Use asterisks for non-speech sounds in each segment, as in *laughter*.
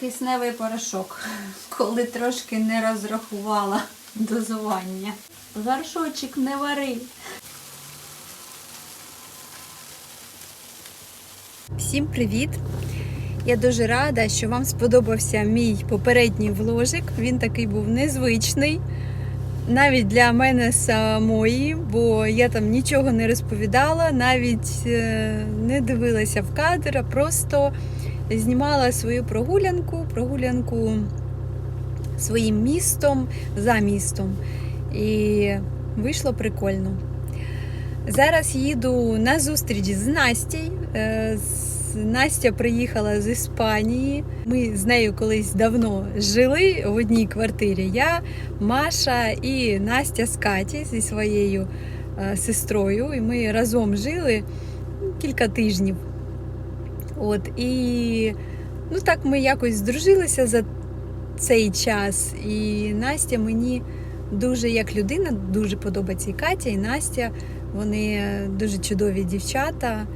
Кисневий порошок, *laughs* коли трошки не розрахувала *laughs* дозування. Горшочок не вари. Всім привіт! Я дуже рада, що вам сподобався мій попередній вложик. Він такий був незвичний, навіть для мене самої, бо я там нічого не розповідала, навіть е, не дивилася в кадр, а просто знімала свою прогулянку, прогулянку своїм містом за містом. І вийшло прикольно. Зараз їду на зустріч з Настю. Настя приїхала з Іспанії. Ми з нею колись давно жили в одній квартирі. Я, Маша і Настя з Каті зі своєю е, сестрою. І ми разом жили кілька тижнів. От, і ну так ми якось здружилися за цей час. І Настя мені дуже як людина дуже подобається і Катя, і Настя. Вони дуже чудові дівчата.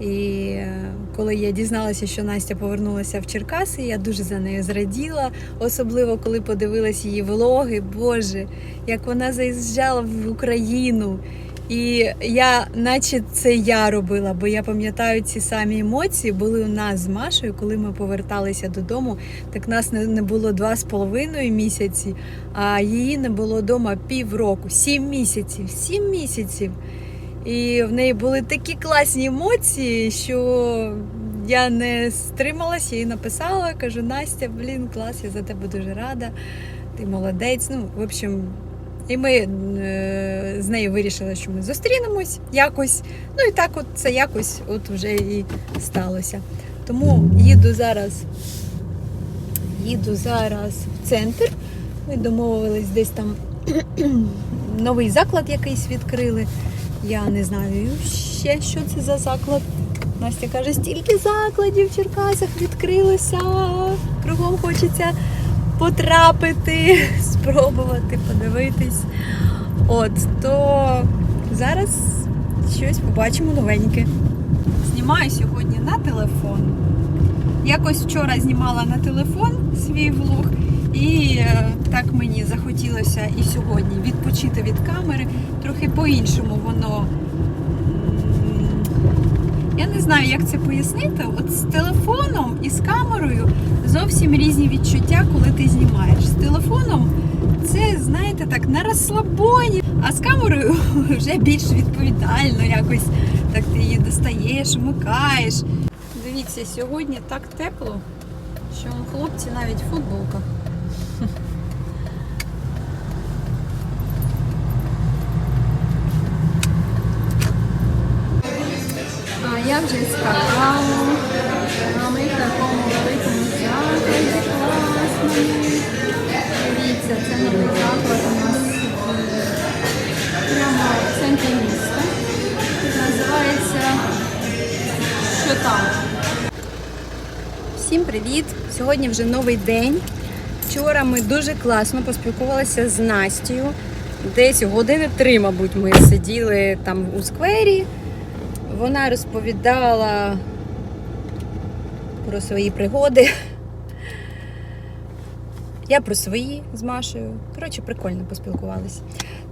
І е, коли я дізналася, що Настя повернулася в Черкаси, я дуже за нею зраділа, особливо коли подивилась її влоги. Боже, як вона заїжджала в Україну. І я, наче це я робила, бо я пам'ятаю ці самі емоції були у нас з Машою, коли ми поверталися додому. Так нас не, було два з половиною місяці, а її не було вдома півроку, сім місяців, сім місяців. І в неї були такі класні емоції, що я не стрималася і написала. Кажу, Настя, блін, клас, я за тебе дуже рада. Ти молодець. Ну, в общем, і ми е, з нею вирішили, що ми зустрінемось якось. Ну і так, от це якось от вже і сталося. Тому їду зараз, їду зараз в центр. Ми домовились десь там *clears throat* новий заклад якийсь відкрили. Я не знаю ще, що це за заклад. Настя каже, стільки закладів в Черкасах відкрилося. Кругом хочеться потрапити, *laughs* спробувати, подивитись. От, то зараз щось побачимо новеньке. Знімаю сьогодні на телефон. Якось вчора знімала на телефон свій влог, і е, так мені захотілося і сьогодні відпочити від камери. Трохи по-іншому воно. Я не знаю, як це пояснити. От з телефоном і з камерою зовсім різні відчуття, коли ти знімаєш. З телефоном це, знаєте, так на розслабоні, а з камерою *laughs* вже більш відповідально якось. Так ти її достаєш, вмикаєш. Дивіться, сьогодні так тепло, що хлопці навіть футболка. А я вже сказала, а ми в такому великому закладі класному. Дивіться, це новий заклад у нас прямо в центрі міста. Називається що? Всім привіт! Сьогодні вже новий день. Вчора ми дуже класно поспілкувалися з Настю. Десь години три, мабуть, ми сиділи там у сквері. Вона розповідала про свої пригоди. Я про свої з Машею. Коротше, прикольно поспілкувалися.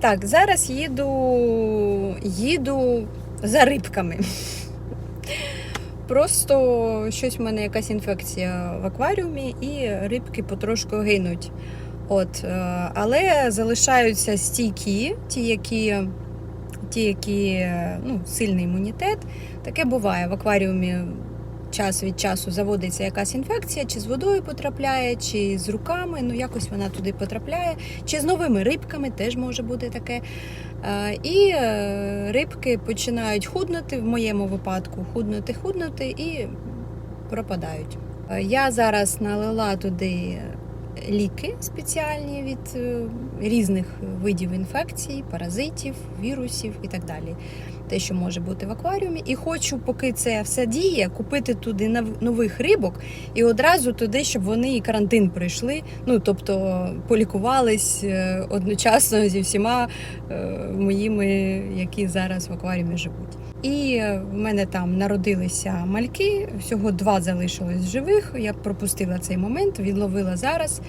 Так, зараз їду, їду за рибками. Просто щось в мене якась інфекція в акваріумі, і рибки потрошку гинуть. От, е, але залишаються стійкі, ті, які, ті, які е, ну, сильний імунітет. Таке буває в акваріумі. Час від часу заводиться якась інфекція, чи з водою потрапляє, чи з руками, ну якось вона туди потрапляє, чи з новими рибками теж може бути таке. Е, І е, рибки починають худнути, в моєму випадку, худнути, худнути і пропадають. Я зараз налила туди ліки спеціальні від е, різних видів інфекцій, паразитів, вірусів і так далі. Те, що може бути в акваріумі, і хочу, поки це все діє, купити туди нов- нових рибок і одразу туди, щоб вони і карантин пройшли. Ну тобто полікувались е, одночасно зі всіма е, моїми, які зараз в акваріумі живуть. І е, в мене там народилися мальки, всього два залишилось живих. Я пропустила цей момент, відловила зараз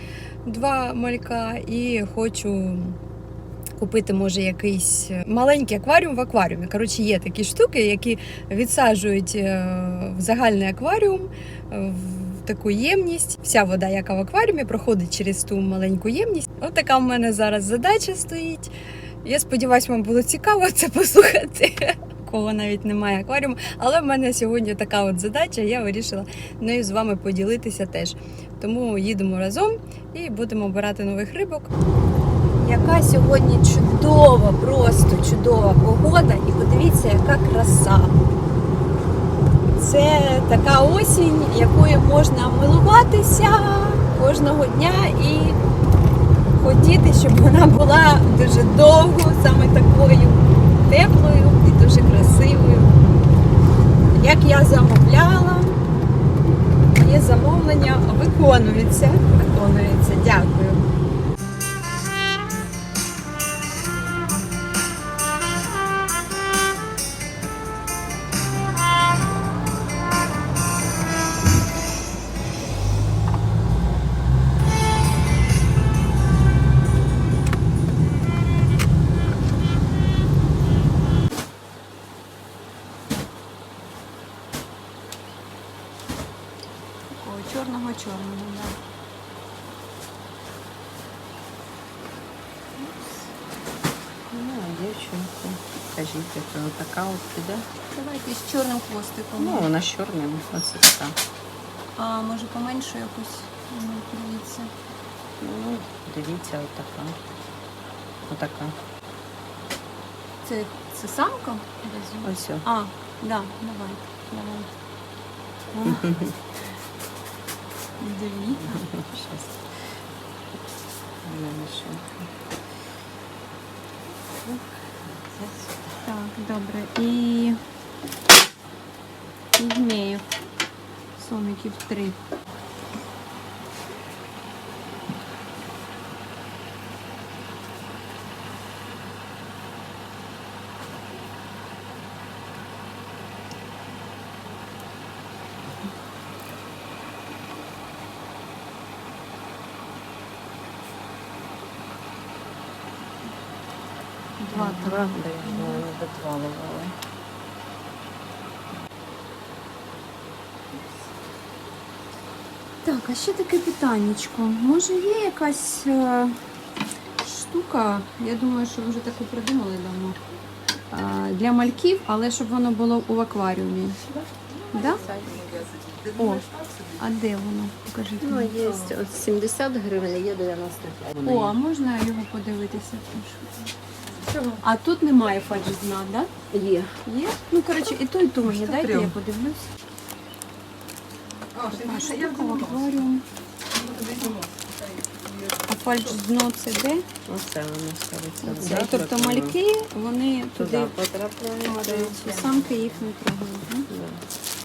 два малька і хочу купити, може, якийсь маленький акваріум в акваріумі. Коротше, є такі штуки, які відсаджують е, в загальний акваріум. е, В таку ємність, вся вода, яка в акваріумі, проходить через ту маленьку ємність. От така в мене зараз задача стоїть. Я сподіваюся, вам було цікаво це *laughs* послухати. Кого навіть немає акваріуму, але в мене сьогодні така от задача. Я вирішила нею з вами поділитися теж. Тому їдемо разом і будемо обирати нових рибок. Яка сьогодні чудова, просто чудова погода, і подивіться, яка краса. Це така осінь, якою можна милуватися кожного дня і хотіти, щоб вона була дуже довго, саме такою теплою і дуже красивою. Як я замовляла, моє замовлення виконується. Виконується. Дякую. Дівчинку, кажіть, це така от піде. Давайте з чорним хвостиком. Ну, вона з чорним, оце така. А може поменше якусь ну, дивіться. Ну, дивіться, от така. Отака. Це, це самка? Ось. А, да, давайте, давайте. *laughs* Дві. Щас. Я лише. Так, добре. І пігмеїв. Сомиків три. Два Два, До. Так, а ще таке питаннячко. Може є якась е, штука, я думаю, що ви вже таку придумали давно. е, для мальків, але щоб воно було у акваріумі. Да? О, а де воно? Покажіть. Ну, мені. є от 70 гривень, є 95. О, а можна його подивитися? Чого? А тут немає фаджзна, да? Є. Є? Ну, коротше, і то, і то мені. Дайте я подивлюсь. А в акваріум. А фальш-дно це де? Оце воно ставиться. Це, тобто мальки, вони туди туди потрапляють. самки їх не трогають.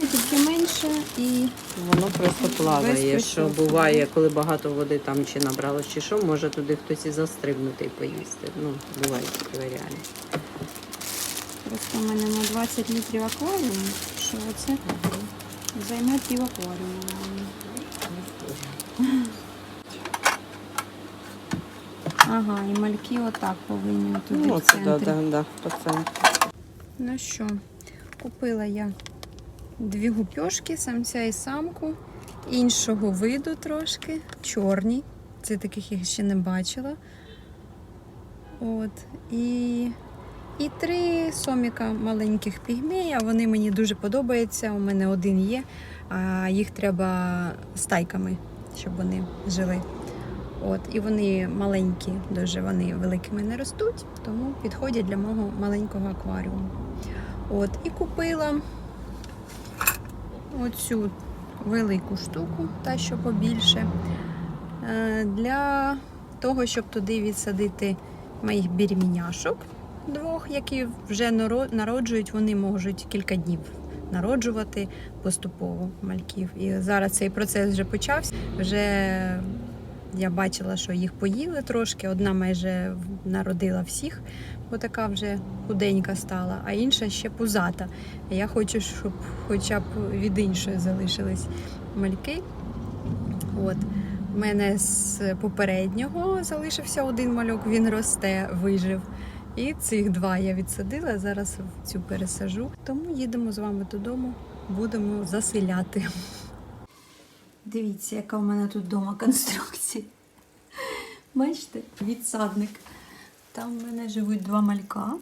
Да. Тільки менше і Воно просто плаває, що буває, коли багато води там чи набралось, чи що, може туди хтось і застрибнути і поїсти. Ну, бувають такі варіанти. просто в мене на 20 літрів акваріуму, що оце займе пів акваріуму. Ага, і мальки отак повинні туди Ну, це да, да, да. Ну що, купила я дві гупьошки, самця і самку, іншого виду трошки, чорні. Це таких я ще не бачила. От. І, і три соміка маленьких пігмея. Вони мені дуже подобаються. У мене один є, а їх треба стайками, щоб вони жили. От, і вони маленькі, дуже вони великими не ростуть, тому підходять для мого маленького акваріуму. От, і купила оцю велику штуку, та що побільше, е, для того, щоб туди відсадити моїх бірміняшок двох, які вже наро- народжують, вони можуть кілька днів народжувати поступово мальків. І зараз цей процес вже почався. Вже Я бачила, що їх поїли трошки. Одна майже народила всіх, бо така вже худенька стала, а інша ще пузата. Я хочу, щоб хоча б від іншої залишились мальки. От. У мене з попереднього залишився один мальок, він росте, вижив. І цих два я відсадила, зараз цю пересажу. Тому їдемо з вами додому, будемо заселяти. Дивіться, яка в мене тут вдома конструкція. Бачите, відсадник. Там в мене живуть два малька.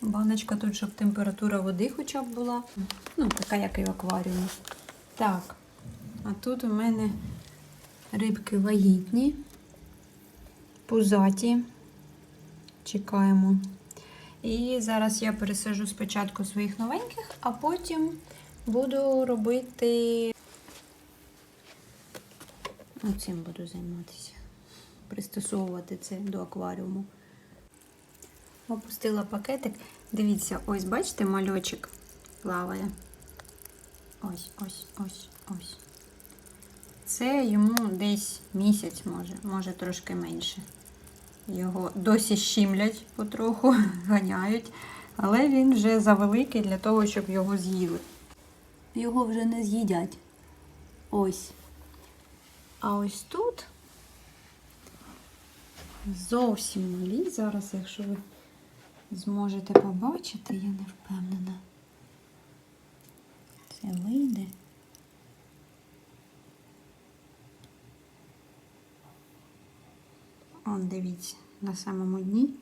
Баночка тут, щоб температура води хоча б була. Ну, така, як і в акваріумі. Так. А тут у мене рибки вагітні, пузаті. Чекаємо. І зараз я пересажу спочатку своїх новеньких, а потім буду робити. Цим буду займатися. Пристосовувати це до акваріуму. Опустила пакетик. Дивіться, ось, бачите, мальочок плаває. Ось, ось, ось, ось. Це йому десь місяць може, може трошки менше. Його досі щімлять потроху, *laughs* ганяють, але він вже завеликий для того, щоб його з'їли. Його вже не з'їдять. Ось. А ось тут зовсім малі. Зараз, якщо ви зможете побачити, я не впевнена. Це вийде. Он, дивіться, на самому дні.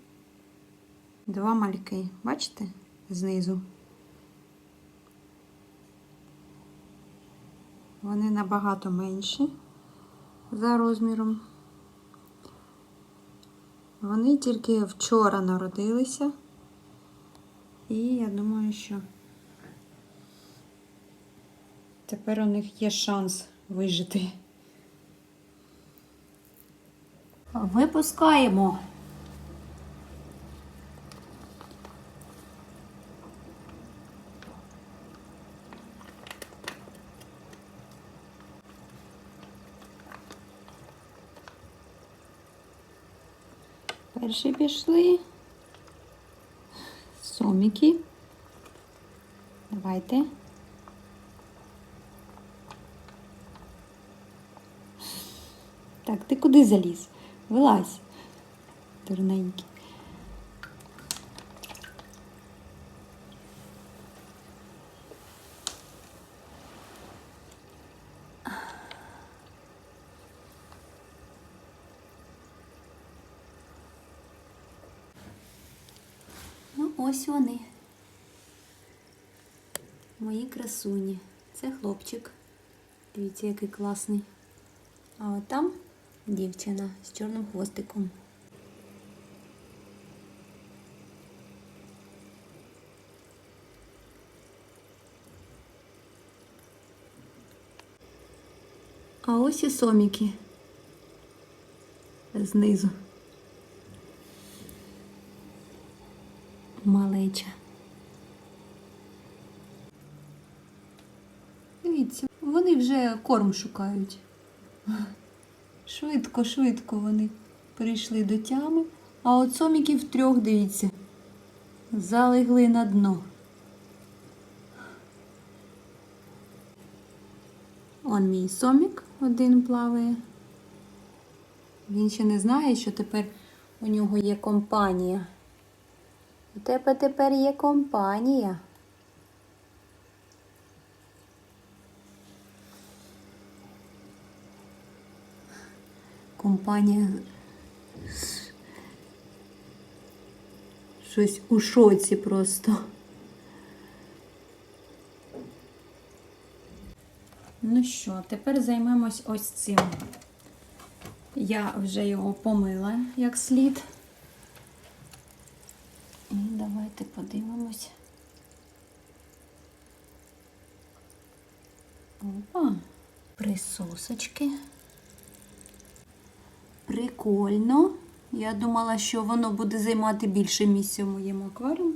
Два мальки. Бачите? Знизу. Вони набагато менші за розміром. Вони тільки вчора народилися. І я думаю, що тепер у них є шанс вижити. Випускаємо. Перші пішли. Соміки. Давайте. Так, ти куди заліз? Вилазь, дурненький. Ну, ось вони. Мої красуні. Це хлопчик. Дивіться, який класний. А от там дівчина з чорним хвостиком. А ось і соміки знизу. Малеча. Дивіться, вони вже корм шукають. Швидко, швидко вони прийшли до тями, а от соміків трьох, дивіться, залегли на дно. Он мій сомік один плаває. Він ще не знає, що тепер у нього є компанія. У тебе тепер є компанія. Компанія щось у шоці просто. Ну що, тепер займемось ось цим. Я вже його помила як слід. І давайте подивимось. Опа, присосочки. Прикольно. Я думала, що воно буде займати більше місця в моєму акваріумі.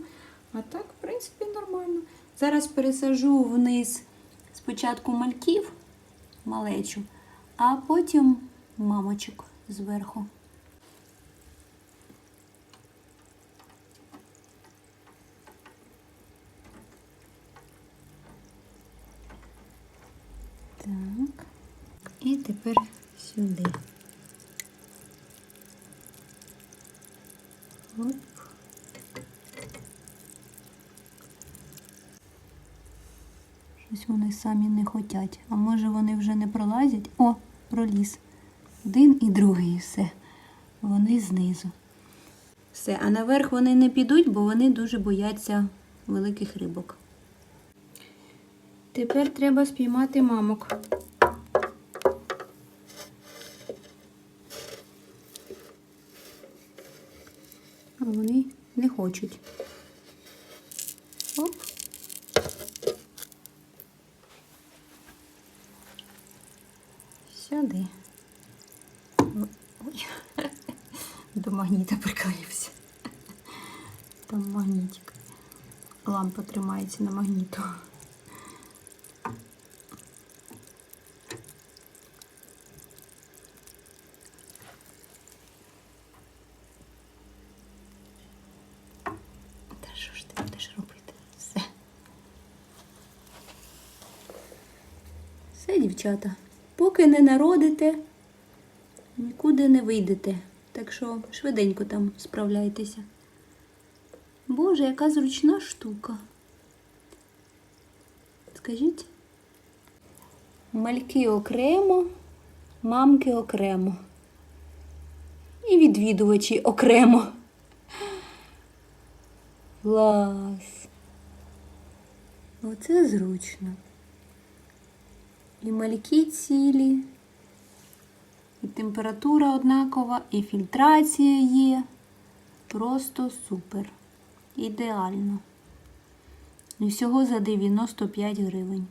А так, в принципі, нормально. Зараз пересажу вниз спочатку мальків, малечу, а потім мамочок. зверху. Так. І тепер сюди. Оп. Щось вони самі не хотять. А може вони вже не пролазять? О, проліз. Один і другий і все. Вони знизу. Все, а наверх вони не підуть, бо вони дуже бояться великих рибок. Тепер треба спіймати мамок. А вони не хочуть. Оп. Сюди. О- Ой. До магніта приклеївся. Там магнітик. Лампа тримається на магніту. Все, дівчата. Поки не народите, нікуди не вийдете. Так що швиденько там справляйтеся. Боже, яка зручна штука. Скажіть? Мальки окремо, мамки окремо. І відвідувачі окремо. Клас. Оце зручно. І мальки цілі, і температура однакова, і фільтрація є. Просто супер. Ідеально. І всього за 95 гривень.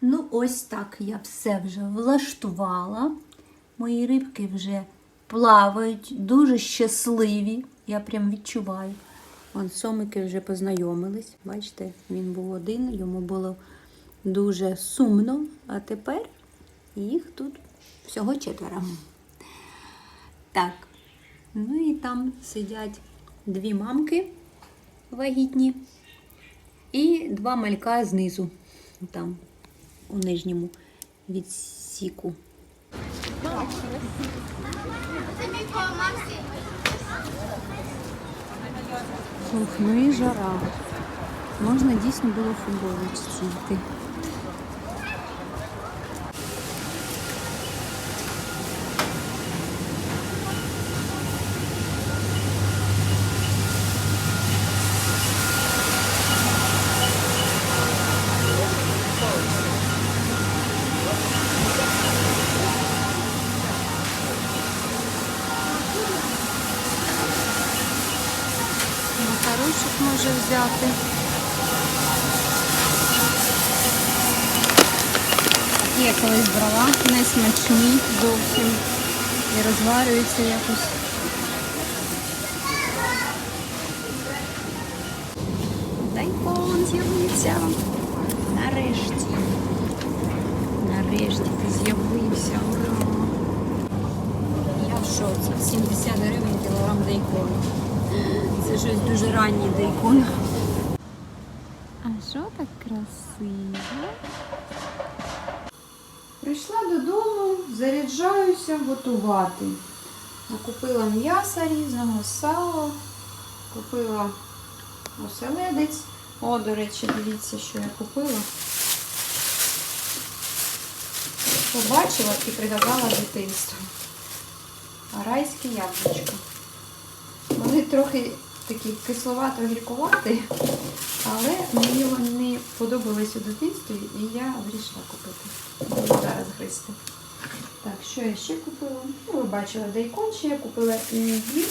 Ну, ось так я все вже влаштувала. Мої рибки вже плавають, дуже щасливі. Я прям відчуваю. Вон сомики вже познайомились. Бачите, він був один, йому було дуже сумно, а тепер їх тут всього четверо. Так, ну і там сидять дві мамки вагітні і два малька знизу, там, у нижньому відсіку. Ох, ну і жара. Можна дійсно було футболочці йти. Може. Такі я колись брала, не смачні зовсім. І розварюються якось. Дайкон з'явився. Нарешті. Нарешті ти з'явився. Я в шоці. 70 гривень кілограм дайкону. Це щось дуже ранній дайкон. Так красиво? Прийшла додому, заряджаюся готувати. Накупила м'яса різного, сала, купила оселедець. О, до речі, дивіться, що я купила. Побачила і пригадала дитинство. Арайське яблучко. Вони трохи такі кисловато-гіркуваті, але мені вони подобались у дитинстві і я вирішила купити. Буду зараз гристи. Так, що я ще купила? Ну, ви бачили дайкон, ще я купила імбір.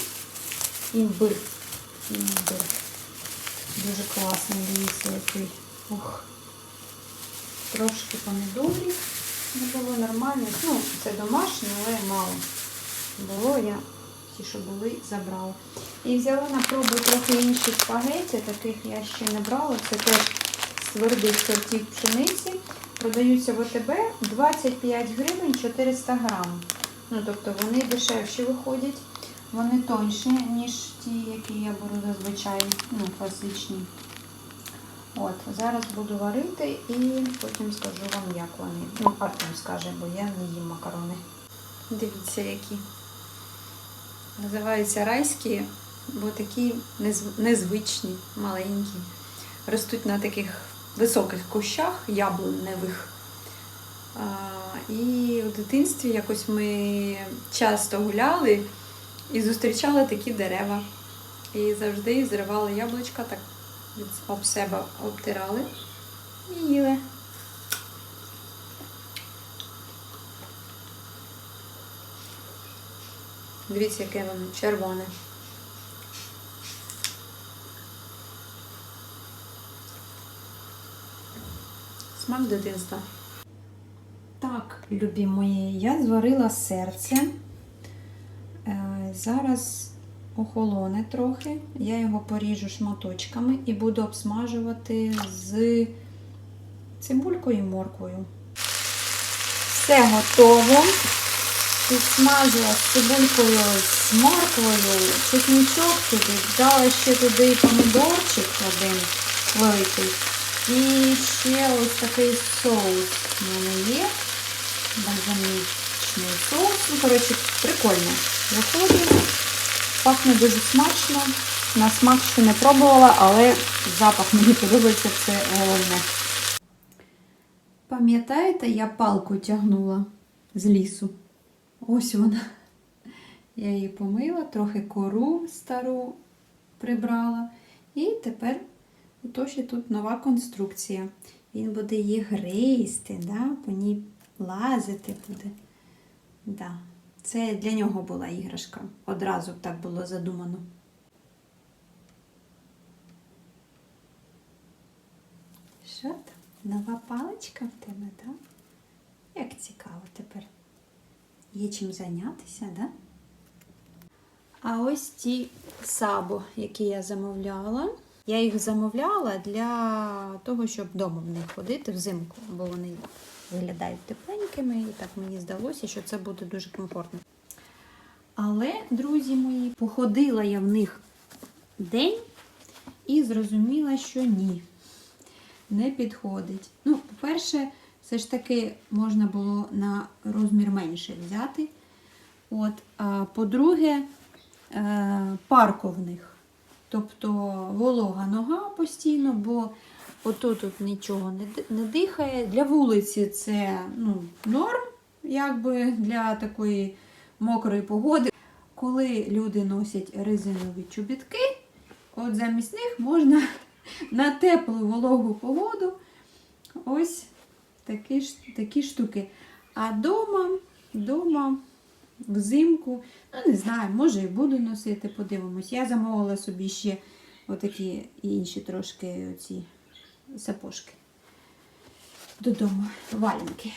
Імбир. Імбир. Дуже класний, дивіться, який. Ух. Трошки помідорів. Не було нормально. Ну, це домашнє, але мало. Було я ті, що були, забрала. І взяла на пробу трохи інші спагеті, таких я ще не брала. Це теж твердих сортів пшениці. Продаються в ОТБ 25 гривень 400 грам. Ну, тобто вони дешевші виходять, вони тонші, ніж ті, які я беру зазвичай, ну, класичні. От, зараз буду варити і потім скажу вам, як вони. Ну, Артем скаже, бо я не їм макарони. Дивіться, які. Називаються райські, бо такі незвичні, маленькі. Ростуть на таких високих кущах яблуневих. І в дитинстві якось ми часто гуляли і зустрічали такі дерева. І завжди зривали яблучка, так об себе обтирали і їли. Дивіться, яке воно червоне. Смак дитинства. Так, любі мої, я зварила серце. Е, зараз охолоне трохи. Я його поріжу шматочками і буду обсмажувати з цибулькою і морквою. Все готово. Підсмажила з цибулькою з морквою, чесничок туди, дала ще туди помідорчик один великий. І ще ось такий соус в мене є. Бальзамічний соус. Ну, коротше, прикольно. Виходить. Пахне дуже смачно. На смак ще не пробувала, але запах мені подобається, це головне. Пам'ятаєте, я палку тягнула з лісу? Ось вона. Я її помила, трохи кору стару прибрала. І тепер ото ще тут нова конструкція. Він буде її гризти, да? по ній лазити буде. Да. Це для нього була іграшка. Одразу так було задумано. Що там? Нова паличка в тебе, так? Як цікаво тепер. Є чим зайнятися, да? А ось ті сабо, які я замовляла. Я їх замовляла для того, щоб вдома в них ходити взимку, бо вони виглядають тепленькими, і так мені здалося, що це буде дуже комфортно. Але, друзі мої, походила я в них день і зрозуміла, що ні, не підходить. Ну, по-перше, все ж таки можна було на розмір менше взяти. От, а по-друге, е, парко в них. Тобто волога нога постійно, бо отут тут нічого не дихає. Для вулиці це ну, норм, якби для такої мокрої погоди. Коли люди носять резинові чобітки, от замість них можна *laughs* на теплу вологу погоду ось такі, такі штуки. А дома, дома взимку, ну не знаю, може і буду носити, подивимось. Я замовила собі ще отакі інші трошки оці сапожки. Додому валенки.